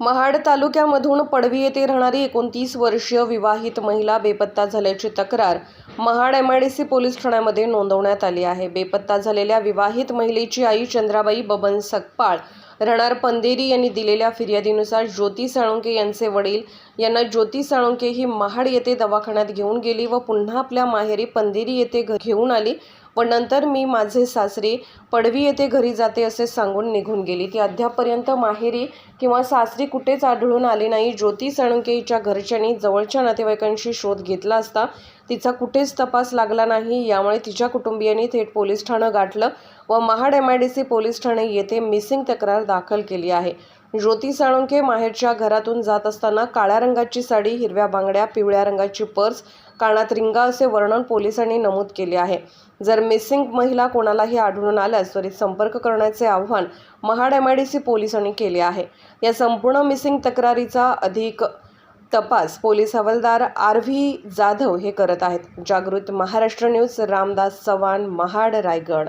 महाड तालुक्यामधून पडवी येथे राहणारी एकोणतीस वर्षीय विवाहित महिला बेपत्ता झाल्याची तक्रार Mahad M I D C police ठाण्यामध्ये नोंदवण्यात आली आहे. बेपत्ता झालेल्या विवाहित महिलेची आई चंद्राबाई बबन सकपाळ राहणार पंदेरी यांनी दिलेल्या फिर्यादीनुसार ज्योती साळुंके यांचे वडील यांना ज्योती साळुंके ही महाड येथे दवाखान्यात घेऊन गेली व पुन्हा आपल्या माहेरी पंदेरी येथे घेऊन आली. पण नंतर मी माझे सासरे पडवी येथे घरी जाते असे सांगून निघून गेली. ती अद्यापर्यंत माहेरी किंवा सासरी कुठेच आढळून आली नाही. ज्योती साळुंके हिच्या घरच्यांनी जवळच्या नातेवाईकांशी शोध घेतला असता तिचा कुठेच तपास लागला नाही. यामुळे तिच्या कुटुंबियांनी थेट पोलीस ठाणं गाठलं व Mahad M I D C police ठाणे येथे मिसिंग तक्रार दाखल केली आहे. ज्योती साळुंके माहेरच्या घरातून जात असताना काळ्या रंगाची साडी हिरव्या बांगड्या पिवळ्या रंगाची पर्स कानात रिंगा असे वर्णन पोलिसांनी नमूद केले आहे. जर मिसिंग महिला कोणालाही आढळून आल्यास त्वरित संपर्क करण्याचे आव्हान Mahad M I D C पोलिसांनी केले आहे. या संपूर्ण मिसिंग तक्रारीचा अधिक तपास पोलीस हवालदार आर व्ही जाधव हे करत आहेत. जागृत महाराष्ट्र न्यूज रामदास चव्हाण महाड रायगड.